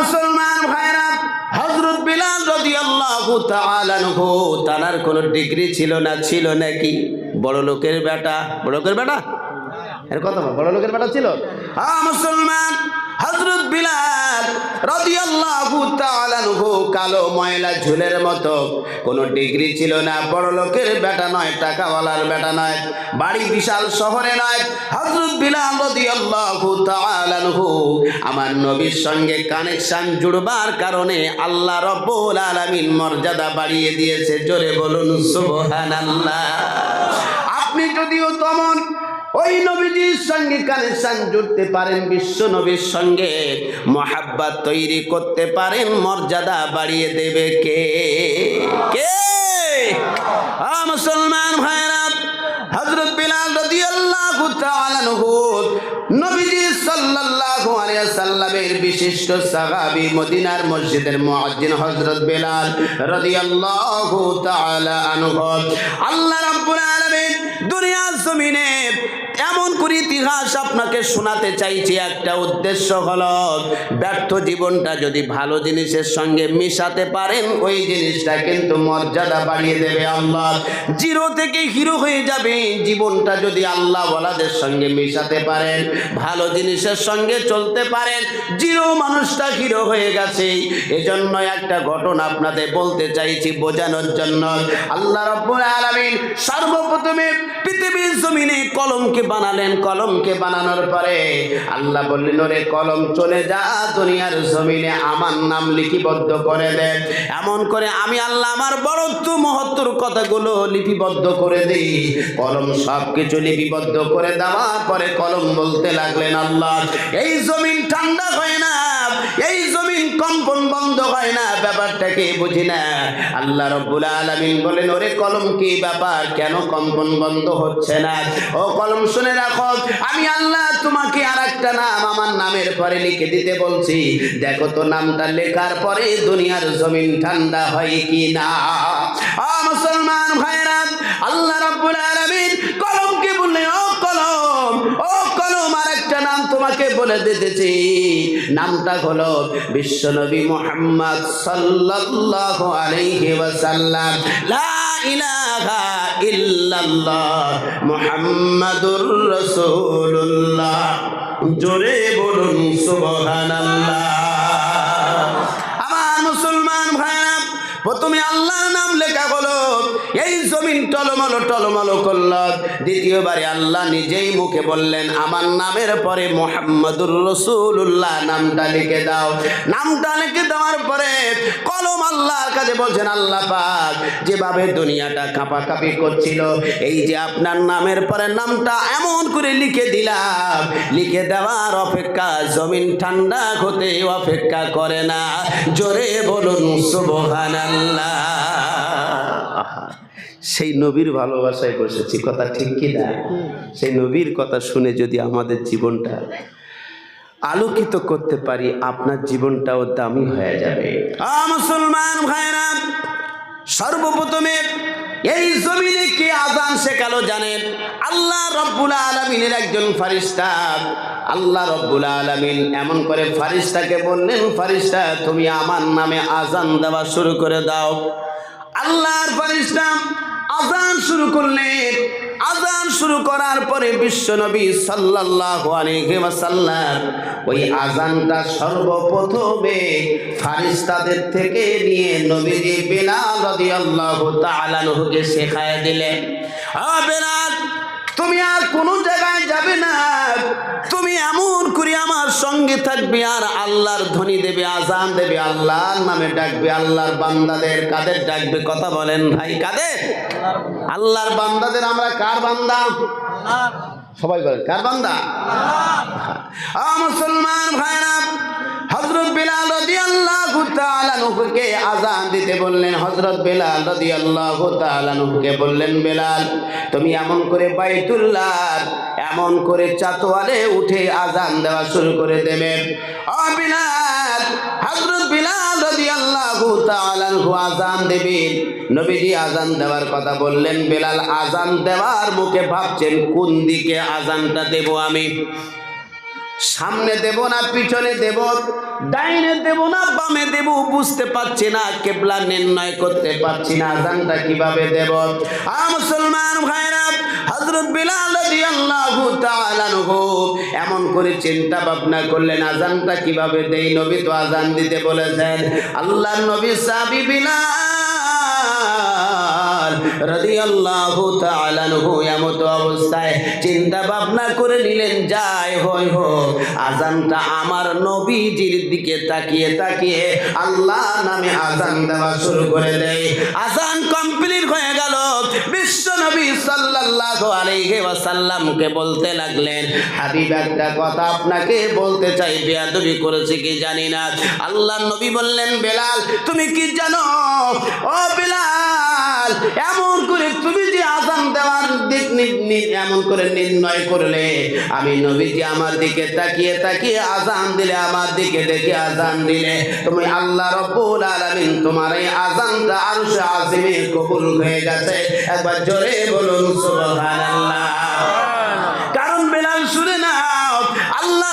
মুসলমান ভাইরা হজরত বিলাল রাদিয়াল্লাহু তালান আনহু তার কোনো ডিগ্রি ছিল না, ছিল নাকি? বড় লোকের বেটা, বড় লোকের বেটা? এর কথা বড় লোকের বেটা ছিল? হ্যাঁ মুসলমান হযরত বিলাল রাদিয়াল্লাহু তাআলা আনহু কালো ময়লা ঝুলের মতো। কোনো ডিগ্রি ছিল না, বড় লোকের বেটা নয়, টাকাওয়ালার বেটা নয়, বাড়ি বিশাল শহরে নয়। হযরত বিলাল রাদিয়াল্লাহু তাআলা আনহু আমার নবীর সঙ্গে কানেকশন জুড়বার কারণে আল্লাহ রব্বুল আলামিন মর্যাদা বাড়িয়ে দিয়েছে। জোরে বলুন, সুবহানাল্লাহ। আপনি যদিও তমন ওই নবীজির সঙ্গে কানেকশন জুড়তে পারেন, বিশ্ব নবীর সঙ্গে মহাব্বাত তৈরি করতে পারেন, মর্যাদা বাড়িয়ে দেবে কে? কে? মুসলমান ভাইরা হযরত বিলাল রাদিয়াল্লাহু তাআলা আনহু, নবীজি সাল্লাল্লাহু আলাইহি সাল্লামের বিশিষ্ট সাহাবী মদিনার মসজিদের মুয়াজ্জিন হযরত বিলাল রাদিয়াল্লাহু তাআলা আনহু। আল্লাহ রাব্বুল আলামিন দুনিয়ার জমিনে এমন করে ইতিহাস আপনাকে শোনাতে চাইছি, একটা উদ্দেশ্য হলো, ব্যর্থ জীবনটা যদি ভালো জিনিসের সঙ্গে মিশাতে পারেন, ওই জিনিসটা কিন্তু মর্যাদা বাড়িয়ে দেবে আল্লাহ। জিরো থেকে হিরো হয়ে যাবে, জীবনটা যদি আল্লাহ ওয়ালাদের সঙ্গে মিশাতে পারেন, ভালো জিনিসের সঙ্গে চলতে পারেন, জিরো মানুষটা হিরো হয়ে গেছে। এজন্য একটা ঘটনা আপনাদের বলতে চাইছি বোঝানোর জন্য। আল্লাহ রব্বুল আলামিন সর্বপ্রথমে পৃথিবীর জমিনে কলমকে বানালেন কলমকে বানানোর পরে আল্লাহ বললেন, ওরে কলম, চলে যা, দুনিয়ার জমিনে আমার নাম লিপিবদ্ধ করে দেন এমন করে আমি আল্লাহ আমার বড়ত্ব মহত্তর কথাগুলো লিপিবদ্ধ করে দিই। কলম সবকিছু লিপিবদ্ধ করে দেওয়ার পরে কলম বলতে লাগলেন, আল্লাহ, এই জমিন ঠান্ডা হয় না এই জমিন কম্পন বন্ধ হয় না বুঝি না? আল্লাহ রব্বুল আলামিন বলেন, ওরে কলম কি ব্যাপার? কেন কম্পন বন্ধ হচ্ছে না? ও কলম, শুনে রাখো, আমি আল্লাহ তোমাকে আর একটা নাম আমার নামের পরে লিখে দিতে বলছি। দেখো তো নামটা লেখার পরে দুনিয়ার জমিন ঠান্ডা হয় কি না? মুসলমান ভাইরা আল্লাহ রাব্বুল আলামিন কলমকে বললেন ও কলম ও কলম আর একটা নাম তোমাকে বলে দিতেছি। নামটা হলো বিশ্বনবী মুহাম্মদ সাল্লাল্লাহু আলাইহি ওয়াসাল্লাম। লা ইলাহা ইল্লাল্লাহ মুহাম্মাদুর রাসূলুল্লাহ। জোরে বলুন, সুবহানাল্লাহ। আমার মুসলমান ভাইরা, প্রথমে আল্লাহর নাম লেখা হলো এই জমিন টলমলো টলমলো করল। দ্বিতীয়বারে আল্লাহ নিজেই মুখে বললেন, আমার নামের পরে মোহাম্মদুর রসুল্লাহ নামটা লিখে দাও। নামটা লিখে দেওয়ার পরে কলম আল্লাহর কাছে বলছেন, আল্লাহ পাক যেভাবে দুনিয়াটা কাঁপাকাঁপি করছিল, এই যে আপনার নামের পরে নামটা এমন করে লিখে দিলাম। লিখে দেওয়ার অপেক্ষা জমিন ঠান্ডা হতে অপেক্ষা করে না। জোরে বলুন, সুবহানাল্লাহ। সেই নবীর ভালোবাসায় বসেছি। কথা ঠিক কি না? সেই নবীর কথা শুনে যদি আমাদের জীবনটা আলোকিত করতে পারি, আপনার জীবনটাও দামি হয়ে যাবে। মুসলমান ভাইরা, সর্বপ্রথমে এই জমিনে কে আজান শেখালো জানেন? আল্লাহ রব্বুল আলমিনের একজন ফারিস্তা। আল্লাহ রব্বুল আলমিন এমন করে ফারিস্তাকে বললেন, ফারিস্তা, তুমি আমার নামে আজান দেওয়া শুরু করে দাও। আল্লাহর ফারিস্তা শুরু করলেন আজান শুরু করার পরে বিশ্বনবী সাল্লাল্লাহু আলাইহি ওই আজানটা সর্বপ্রথমে ফারিস্তাদের থেকে নিয়ে নবীজি বেলা শেখায় দিলেন। তুমি আর কোনো জায়গায় যাবে না। তুমি এমন করে আমার সঙ্গে থাকবে, আর আল্লাহর ধ্বনি দেবে, আজান দেবে, আল্লাহর নামে ডাকবে, আল্লাহর বান্দাদের কাদের ডাকবে কথা বলেন ভাই, কাদের? আল্লাহর বান্দাদের আমরা কার বান্দা? সবাই বলেন, কার বান্দা? মুসলমান ভাইরা নুহকে আযান দিতে বললেন, হযরত বিলাল নুহকে বললেন, বিলাল, তুমি এমন করে বাইতুল্লাহ এমন করে চাতোয়ালে উঠে আযান দেওয়া শুরু করে দেবে। ও বিলাল, হযরত বিলাল রাদিয়াল্লাহু তাআলা আনহু আযান দেবেন নবীজি আযান দেওয়ার কথা বললেন, বিলাল, আযান দেওয়ার মুখে ভাবছেন, কোন দিকে আযানটা দেব আমি? সামনে দেব না, পিছনে দেব, ডাইনে দেব না, বামে দেব, বুঝতে পারছি না, কেবলা নির্ণয় করতে পারছি না, আজানটা কীভাবে দেব? আ মুসলমান ভাইরা, হযরত বিলাল রাদিয়াল্লাহু তাআলা এমন করে চিন্তা ভাবনা করলেন, আজানটা কীভাবে দেই? নবী তো আজান দিতে বলেছেন, আল্লাহর নবী সাহাবী বিলাল রাদিয়াল্লাহু তাআলা আনহু এমত অবস্থায় চিন্তা ভাবনা করে নিলেন, যাই ওয়াসাল্লামকে বলতে লাগলেন, হাবিব, একটা কথা আপনাকে বলতে চাই, বেয়াদবি করেছে কি জানি না? আল্লাহ নবী বললেন, বেলাল, তুমি কি জানো? ও বেলাল এমন করে তুমি যে আজান দেওয়ার দিক এমন করে নির্ণয় করলে, আমি নবীজি আমার দিকে তাকিয়ে তাকিয়ে আজান দিলে, আমার দিকে দেখে আজান দিলে, তুমি আল্লাহ রব্বুল আলামিন তোমার এই আজানটা আরশে আজিমে কবুল হয়ে গেছে। একবার জোরে বলুন, সুবহানাল্লাহ কারণ বেলাল শুনে নাও আল্লাহ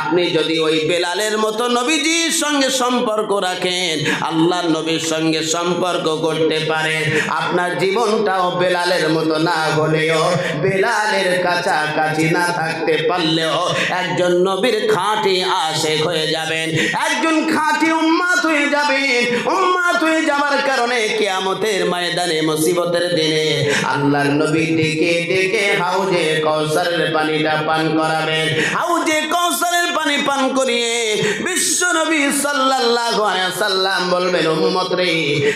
আপনি যদি ওই বেলালের মতো নবীজির সঙ্গে সম্পর্ক রাখেন, আল্লাহর নবীর সঙ্গে সম্পর্ক করতে পারেন, আপনার জীবনটাও বেলালের মতো না হলেও, বেলালের কাছাকাছি না থাকতে পারলেও একজন নবীর খাঁটি আশেক হয়ে যাবেন, একজন খাঁটি উম্মাত হয়ে যাবেন, উম্মাত হয়ে যাবার কারণে কিয়ামতের ময়দানে মুসিবতের দিনে আল্লাহর নবী ডেকে ডেকে হাউজে কৌসারের পানিটা পান করাবেন। হাউজে কৌসারের পানি পান করিয়ে বিশ্ব নবী সাল্লাল্লাহু আলাইহি সাল্লাম বলবেন, উম্মত রে,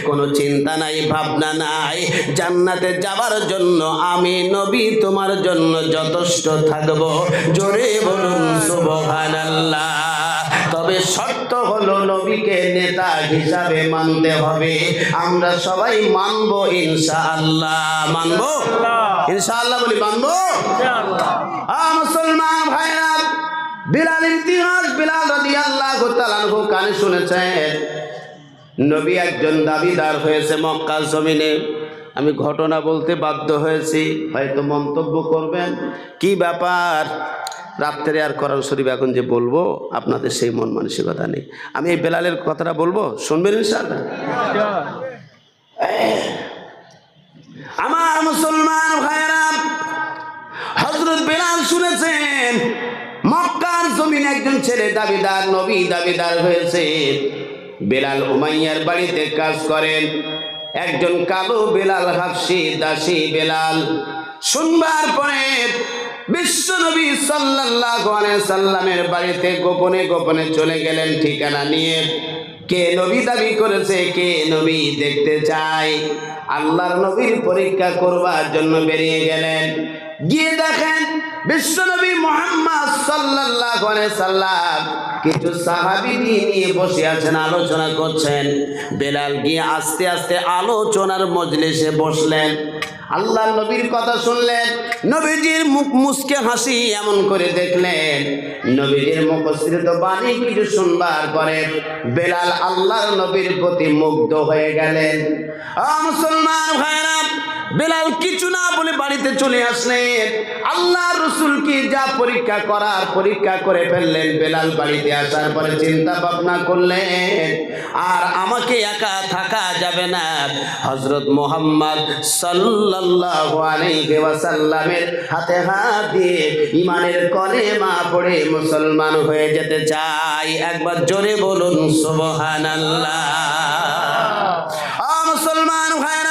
কোনো চিন্তা নাই, ভাবনা নাই। জান্নাতে যাবার জন্য আমি নবী, তোমার জন্য যথেষ্ট থাকব। জোরে বলুন, সুবহানাল্লাহ। তবে শর্ত হলো নবীকে নেতা হিসাবে মানতে হবে। আমরা সবাই মানবো ইনশাআল্লাহ। মানবো? ইনশাআল্লাহ। বলি মানবো? মুসলমান ভাইরা বিলাল ইতিহাস বিলাল তাআলা আনহু কানে শুনেছেন নবী একজন দাবিদার হয়েছে মক্কা জমিনে। আমি ঘটনা বলতে বাধ্য হয়েছি। হয়তো মন্তব্য করবেন। কি ব্যাপার? রাত্রে আর কোরআন শরীফ এখন যে বলব, আপনাদের সেই মন মানসিকতা নেই। আমি এই বেলালের কথাটা বলব? শুনবেন আমার মুসলমান ভাইরা হজরত বেলাল শুনেছেন, মক্কার জমিন একজন ছেলে দাবিদার, নবী দাবিদার হয়েছে। বেলাল উমাইয়ার বাড়িতে কাজ করেন। একজন কালো বেলাল, হাফসি, দাসী বেলাল। শুনবার পরে বিশ্ব নবী সাল্লাল্লাহু আলাইহি সাল্লামের বাড়িতে গোপনে গোপনে চলে গেলেন ঠিকানা নিয়ে। কে নবী দাবি করেছে, কে নবী দেখতে চায়। আল্লাহর নবীর পরীক্ষা করবার জন্য বেরিয়ে গেলেন। গিয়ে দেখেন বিশ্বনবী মোহাম্মদ সাল্লাল্লাহু আলাইহি সাল্লাম কিছু সাহাবী নিয়ে বসে আছেন, আলোচনা করছেন। বেলাল গিয়ে আস্তে আস্তে আলোচনার মজলিসে বসলেন। আল্লাহ নবীর কথা শুনলেন, নবীজির মুখ মুসকে হাসি এমন করে দেখলেন। নবীজির মুখশ্রিত বাণী কিছু শুনবার পরে বেলাল আল্লাহর নবীর প্রতি মুগ্ধ হয়ে গেলেন। মুসলমান ভাইরা বেলাল কিছু না বলে বাড়িতে চলে আসলেন আল্লাহ রসুল কি যা পরীক্ষা করার পরীক্ষা করে ফেললেন বেলাল বাড়িতে আসার পরে চিন্তা ভাবনা করলেন, আর আমাকে একা থাকা যাবে না। হজরত মোহাম্মদ ওয়াসাল্লামের হাতে হাত দিয়ে ইমানের কলেমা পড়ে মুসলমান হয়ে যেতে চাই। একবার জোরে বলুন, সুবহানাল্লাহ। আ মুসলমান ভাইরা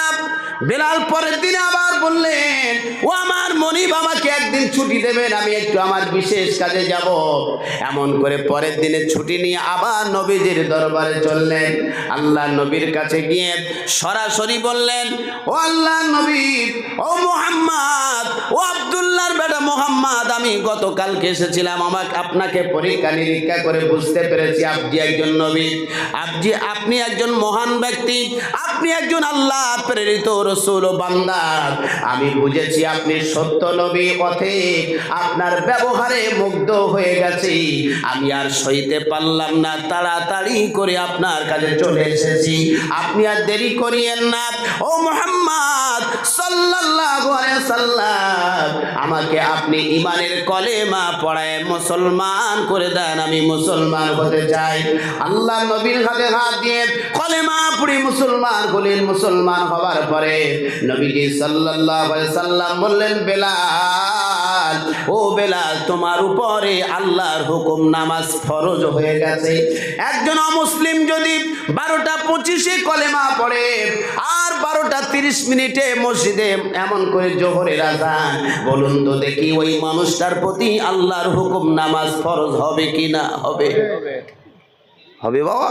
বেলাল পরের দিন আবার বললেন, ও আমার মনিব আমাকে একদিন ছুটি দেবেন, আমি একটু আমার বিশেষ কাজে যাব। এমন করে পরের দিনে ছুটি নিয়ে আবার নবীজির দরবারে চললেন। আল্লাহ নবীর কাছে গিয়ে সরাসরি বললেন, ও আল্লাহ নবী, ও মোহাম্মদ, ও আব্দুল্লাহর বেটা মোহাম্মদ, আমি গতকালকে এসেছিলাম, আমাকে আপনাকে পরীক্ষা নিরীক্ষা করে বুঝতে পেরেছি আপনি একজন নবী, আপনি আপনি একজন মহান ব্যক্তি, আপনি একজন আল্লাহ প্রেরিত রসুল বান্দা। আমি বুঝেছি আপনি সত্য নবী পথে আপনার ব্যবহারে মুগ্ধ হয়ে গেছি। আমি আর সইতে পারলাম না, তাড়াতাড়ি করে আপনার কাছে চলে এসেছি। আপনি আর দেরি করিয়েন না। ও মোহাম্মদ আমাকে আপনি ইমানের কলেমা পড়ায় মুসলমান করে দেন, আমি মুসলমান হতে চাই। আল্লাহ নবীর হাতে হাত দিয়ে কলেমা পড়ি মুসলমান হলেন মুসলমান হবার পরে নবীজি আলাইহি সাল্লাম বললেন বেলাল ও বেলাল, তোমার উপরে আল্লাহর হুকুম নামাজ ফরজ হয়ে গেছে। একজন অমুসলিম যদি বারোটা পঁচিশে কলেমা পড়ে আর বারোটা তিরিশ মিনিটে মসজিদে এমন করে বলুন তো দেখি ওই মানুষটার প্রতি আল্লাহর হুকুম নামাজ ফরজ হবে কি না হবে? হবে বাবা।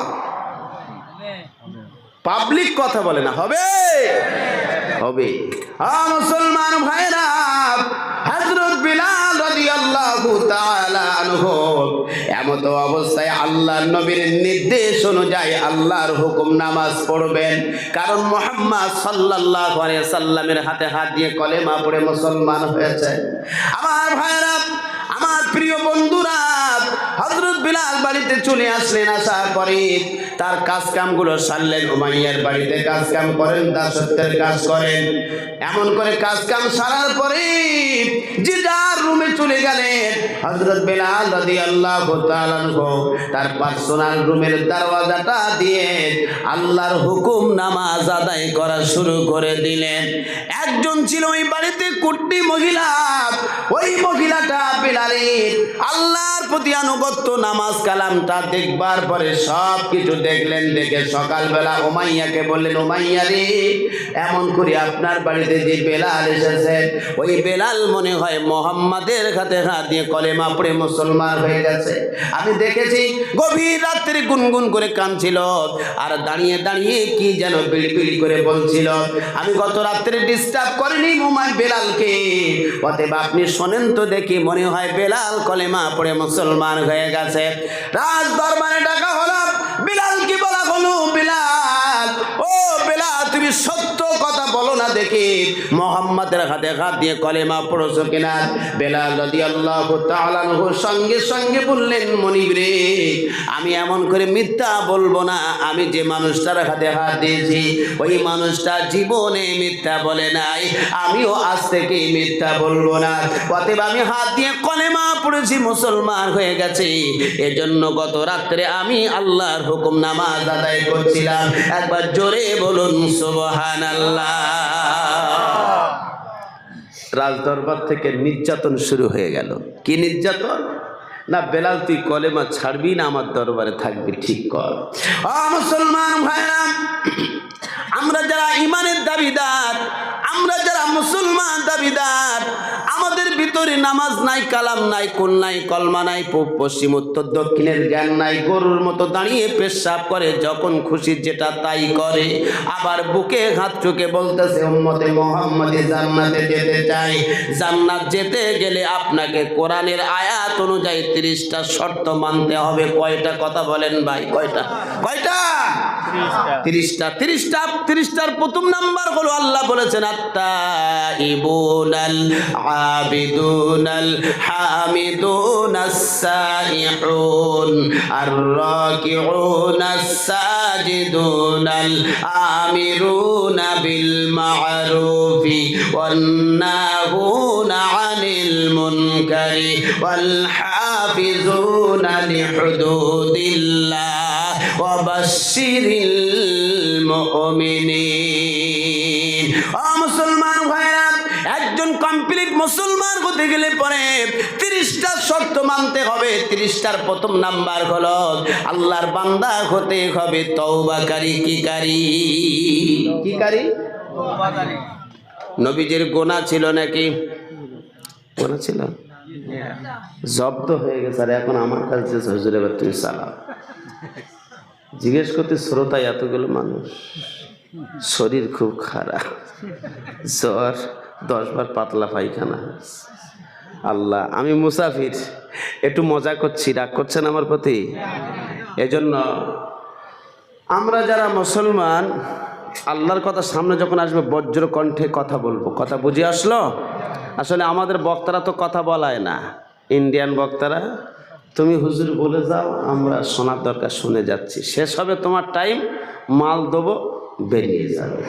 পাবলিক কথা বলে না, হবে? হবে। মুসলমান ভাইরা হযরত বিলাল রাদিয়াল্লাহু তাআলা আনহু, এমত অবস্থায় আল্লাহর নবীর নির্দেশ অনুযায়ী আল্লাহর হুকুম নামাজ পড়বেন। কারণ মোহাম্মদ সাল্লাল্লাহু সাল্লামের হাতে হাত দিয়ে কলেমা পড়ে মুসলমান হয়েছে। আমার ভাইরা আমার প্রিয় বন্ধুরা হজরত বিলাল বাড়িতে চলে আসলেন আসার পরে তার কাজ কামগুলো সারলেন, উমাইয়ার বাড়িতে কাজ কাম করেন, দাসত্বের কাজ করেন। এমন করে কাজ কাম সারার পরে যে যার রুমে চলে গেলেন হজরত বিলাল রাদি আল্লাহ তার পার্সোনাল রুমের দরওয়াজাটা দিয়ে আল্লাহর হুকুম নামাজ আদায় করা শুরু করে দিলেন। একজন ছিল ওই বাড়িতে কুট্টি মহিলা, ওই মহিলাটা বিলালের আল্লাহর প্রতি আনুগত্য নামাজ কালামটা দেখবার পরে সব কিছু দেখলেন, দেখে সকালবেলা ওমাইয়াকে বললেন ওমাইয়া রে, এমন করে আপনার বাড়িতে যে বেলাল এসেছে, ওই বেলাল মনে হয় মোহাম্মদের হাতে হাত দিয়ে কলেমা পড়ে মুসলমান হয়ে গেছে। আমি দেখেছি গভীর রাত্রে গুনগুন করে কাঁদছিল আর দাঁড়িয়ে দাঁড়িয়ে কি যেন বিড়বিড়ি করে বলছিল। আমি গত রাত্রে ডিস্টার্ব করিনি মোমাই বেলালকে, অতএব আপনি শোনেন তো দেখি, মনে হয় বেলাল কলেমা পড়ে মুসলমান হয়ে গেছে। রাজ দরবারে ডাকা হলাম বিলাল তুমি সত্য কথা বলো না দেখি। মোহাম্মদের হাতে হাত দিয়ে কলেমা পড়েছো কিনা বেলাল যদি আল্লাহ সঙ্গে সঙ্গে বললেন মনিব রে আমি এমন করে মিথ্যা বলব না। আমি যে মানুষটার হাতে হাত দিয়েছি, ওই মানুষটা জীবনে মিথ্যা বলে নাই। আমিও আজ থেকে মিথ্যা বলব না। অতএব আমি হাত দিয়ে কলেমা পড়েছি, মুসলমান হয়ে গেছে। এজন্য গত রাত্রে আমি আল্লাহর হুকুম নামাজ আদায় করছিলাম। একবার জোরে বলুন রাজদরবার থেকে নির্যাতন শুরু হয়ে গেল। কি নির্যাতন? না, বেলাল, তুই কলেমা ছাড়বি না আমার দরবারে থাকবি, ঠিক কর। মুসলমান ভাইরা আমরা যারা ইমানের দাবিদার, আমরা যারা মুসলমান দাবিদার, আমাদের ভিতরে নামাজ নাই, কালাম নাই কোন নাই, কলমা নাই পশ্চিম, উত্তর, দক্ষিণের জ্ঞান নাই, গরুর মতো দাঁড়িয়ে পেশাব করে, যখন খুশি যেটা তাই করে, আবার বুকে হাত চোখে বলতেছে, উম্মতে মোহাম্মদে জান্নাতে যেতে চাই। জান্নাত যেতে গেলে আপনাকে কোরআনের আয়াত অনুযায়ী তিরিশটা শর্ত মানতে হবে। কয়টা কথা বলেন ভাই? কয়টা? কয়টা? তিরিশটা। তিরিশটা আটত্রিশটার প্রথম নাম্বার হলো আল্লাহ বলেছেন আত্মা ইবুনাল আবিদুনাল হামিদুনাস সাইহুন আর রাকিউনাস সাজিদুনাল আনিল মুনকারি ওয়াল হাফিজুনা লিহুদুদিল্লাহ ওয়া বাশশিরিল মুমিনিন। ও মুসলমান ভাইরা একজন কমপ্লিট মুসলমান হতে গেলে পরে তিরিশটা শর্ত মানতে হবে। তিরিশটার প্রথম নাম্বার হল আল্লাহর বান্দা হতে হবে তৌবাকারী কি কারি? কি কারি? নবীজির গোনা ছিল নাকি? গোনা ছিল? জব্দ হয়ে গেছে আর এখন আমার কাছে হজুরে তুমি সালাম। জিজ্ঞেস করতে শ্রোতায় এতগুলো মানুষ। শরীর খুব খারাপ। জ্বর দশবার পাতলা পায়খানা। আল্লাহ, আমি মুসাফির। একটু মজা করছি, রাগ করছেন আমার প্রতি? এজন্য আমরা যারা মুসলমান, আল্লাহর কথা সামনে যখন আসবে, বজ্র কণ্ঠে কথা বলব। কথা বুঝে আসলো? আসলে আমাদের বক্তারা তো কথা বলায় না। ইন্ডিয়ান বক্তারা তুমি হুজুর বলে যাও, আমরা শোনার দরকার, শুনে যাচ্ছি। শেষ হবে তোমার টাইম মাল দেবো, বেরিয়ে যাবে।